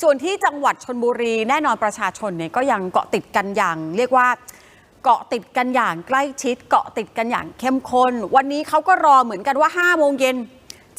ส่วนที่จังหวัดชนบุรีแน่นอนประชาชนเนี่ยก็ยังเกาะติดกันอย่าง เรียกว่าเกาะติดกันอย่างใกล้ชิด เกาะติดกันอย่างเข้มข้นวันนี้เขาก็รอเหมือนกันว่า5โมงเย็น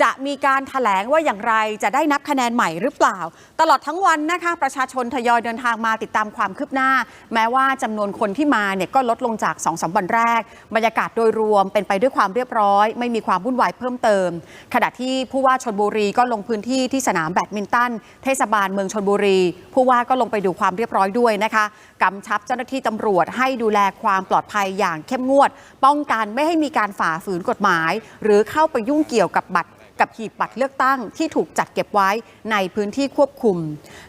จะมีการถแถลงว่าอย่างไรจะได้นับคะแนนใหม่หรือเปล่า ตลอดทั้งวันนะคะประชาชนทยอยเดินทางมาติดตามความคืบหน้า แม้ว่าจำนวนคนที่มาเนี่ยก็ลดลงจาก2อสวันแรก บรรยากาศโดยรวมเป็นไปด้วยความเรียบร้อย ไม่มีความวุ่นวายเพิ่มเติม ขณะที่ผู้ว่าชนบุรีก็ลงพื้นที่ที่สนามแบดมินตันเทศบาลเมืองชนบุรี ผู้ว่าก็ลงไปดูความเรียบร้อยด้วยนะคะกำชับเจ้าหน้าที่ตำรวจให้ดูแลความปลอดภัยอย่างเข้มงวด ป้องกันไม่ให้มีการฝ่าฝืนกฎหมาย หรือเข้าไปยุ่งเกี่ยวกับบัตร กับหีบบัตรเลือกตั้งที่ถูกจัดเก็บไว้ในพื้นที่ควบคุม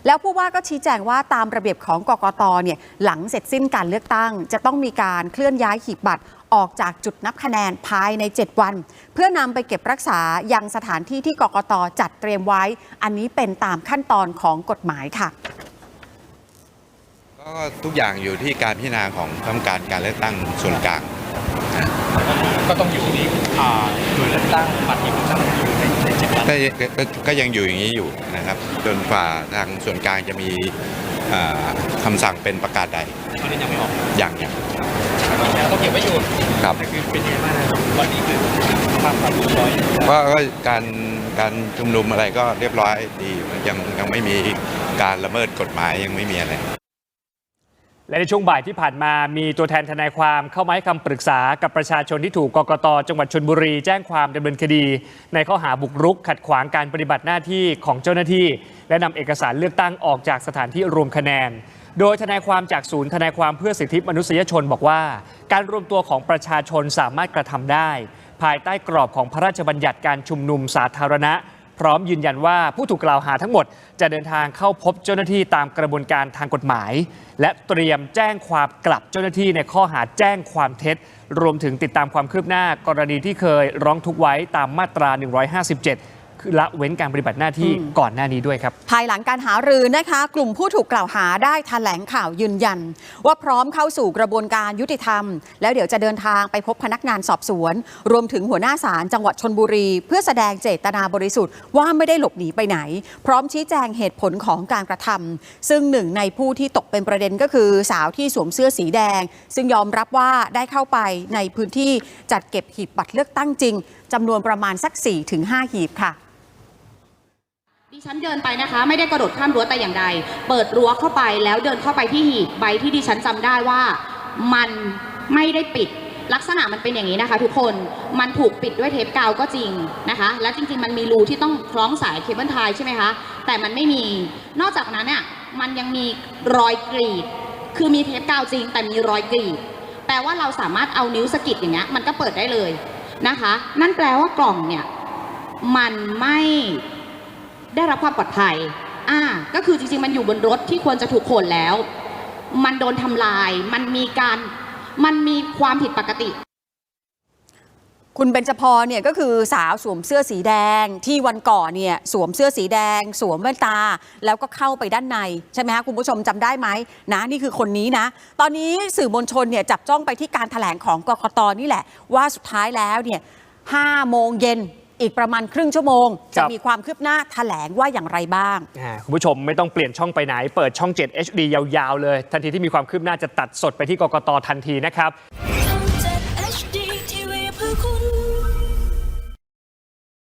แล้วผู้ว่าก็ชี้แจงว่าตามระเบียบของกกตเนี่ยหลังเสร็จสิ้นการเลือกตั้ง จะต้องมีการเคลื่อนย้ายหีบบัตรออกจากจุดนับคะแนนภายใน 7 วัน เพื่อนำไปเก็บรักษายังสถานที่ที่กกตจัดเตรียมไว้ อันนี้เป็นตามขั้นตอนของกฎหมายค่ะก็ทุกอย่างอยู่ที่การพิจารณาของคณะกรรมการการเลือกตั้งส่วนกลาง ก็ต้องอยู่ที่อ่าหน่วยเลือกตั้งบัตรหีบเลือกตั้งอยู่ในในเจ็ดวันก็ก็ก็ก็ยังอยู่อย่างนี้อยู่นะครับ จนฝ่าทางส่วนกลางจะมีอ่าคำสั่งเป็นประกาศใดตอนนี้ยังไม่ออกอย่างอย่างแล้วก็เก็บไว้อยู่ครับ แต่คือเป็นยังไงบ้างนะครับวันนี้คือภาพความเรียบร้อยก็ก็การการชุมนุมอะไรก็เรียบร้อยดียังยังไม่มีการละเมิดกฎหมายยังไม่มีอะไร และในช่วงบ่ายที่ผ่านมามีตัวแทนทนายความเข้ามาให้คำปรึกษากับประชาชนที่ถูกกกตจังหวัดชนบุรี แจ้งความดำเนินคดี ในข้อหาบุกรุก ขัดขวางการปฏิบัติหน้าที่ของเจ้าหน้าที่ และนำเอกสารเลือกตั้งออกจากสถานที่รวมคะแนน โดยทนายความจากศูนย์ทนายความเพื่อสิทธิมนุษยชนบอกว่า การรวมตัวของประชาชนสามารถกระทำได้ ภายใต้กรอบของพระราชบัญญัติการชุมนุมสาธารณะ พร้อมยืนยันว่าผู้ถูกกล่าวหาทั้งหมด จะเดินทางเข้าพบเจ้าหน้าที่ตามกระบวนการทางกฎหมาย และเตรียมแจ้งความกลับเจ้าหน้าที่ในข้อหาแจ้งความเท็จ รวมถึงติดตามความคืบหน้ากรณีที่เคยร้องทุกข์ไว้ตามมาตรา 157 คือละเว้นการปฏิบัติหน้าที่ก่อนหน้านี้ด้วยครับ ภายหลังการหารือนะคะ กลุ่มผู้ถูกกล่าวหาได้แถลงข่าวยืนยัน ว่าพร้อมเข้าสู่กระบวนการยุติธรรม แล้วเดี๋ยวจะเดินทางไปพบพนักงานสอบสวน รวมถึงหัวหน้าศาลจังหวัดชนบุรี เพื่อแสดงเจตนาบริสุทธิ์ว่าไม่ได้หลบหนีไปไหน พร้อมชี้แจงเหตุผลของการกระทำซึ่งหนึ่งในผู้ที่ตกเป็นประเด็นก็คือสาวที่สวมเสื้อสีแดง ซึ่งยอมรับว่าได้เข้าไปในพื้นที่จัดเก็บหีบบัตรเลือกตั้งจริงจำนวนประมาณสัก 4-5 หีบค่ะ ดิฉันเดินไปนะคะ ไม่ได้กระโดดข้ามรั้วแต่อย่างใด เปิดรั้วเข้าไปแล้วเดินเข้าไปที่หีบใบที่ดิฉันจำได้ว่ามันไม่ได้ปิดลักษณะมันเป็นอย่างนี้นะคะ ทุกคนมันถูกปิดด้วยเทปกาวก็จริงนะคะ และจริงๆ มันมีรูที่ต้องคล้องสายเคเบิลไทยใช่ไหมคะแต่มันไม่มีนอกจากนั้นเนี่ยมันยังมีรอยกรีด คือมีเทปกาวจริง แต่มีรอยกรีดแปลว่าเราสามารถเอานิ้วสะกิดอย่างเงี้ยมันก็เปิดได้เลยนะคะ นั่นแปลว่ากล่องเนี่ยมันไม่ ได้รับความปลอดภัยอ่าก็คือจริงๆ มันอยู่บนรถที่ควรจะถูกขนแล้ว มันโดนทำลาย มันมีการ มันมีความผิดปกติคุณเบญจพรเนี่ยก็คือสาวสวมเสื้อสีแดงที่วันก่อนเนี่ยสวมเสื้อสีแดง สวมแว่นตา แล้วก็เข้าไปด้านใน ใช่ไหมคะคุณผู้ชมจำได้ไหมนะนี่คือคนนี้นะ ตอนนี้สื่อมวลชนเนี่ยจับจ้องไปที่การถแถลงของกกตนี่แหละ ว่าสุดท้ายแล้วเนี่ย5โมงเย็น อีกประมาณครึ่งชั่วโมงคจะรับมีความคืบหน้าถแถลงว่าอย่างไรบ้างอ่าคุณผู้ชมไม่ต้องเปลี่ยนช่องไปไหน เปิดช่อง 7 HD ยาวๆเลย ทันทีที่มีความคืบหน้าจะตัดสดไปที่กกตทันทีนะครับ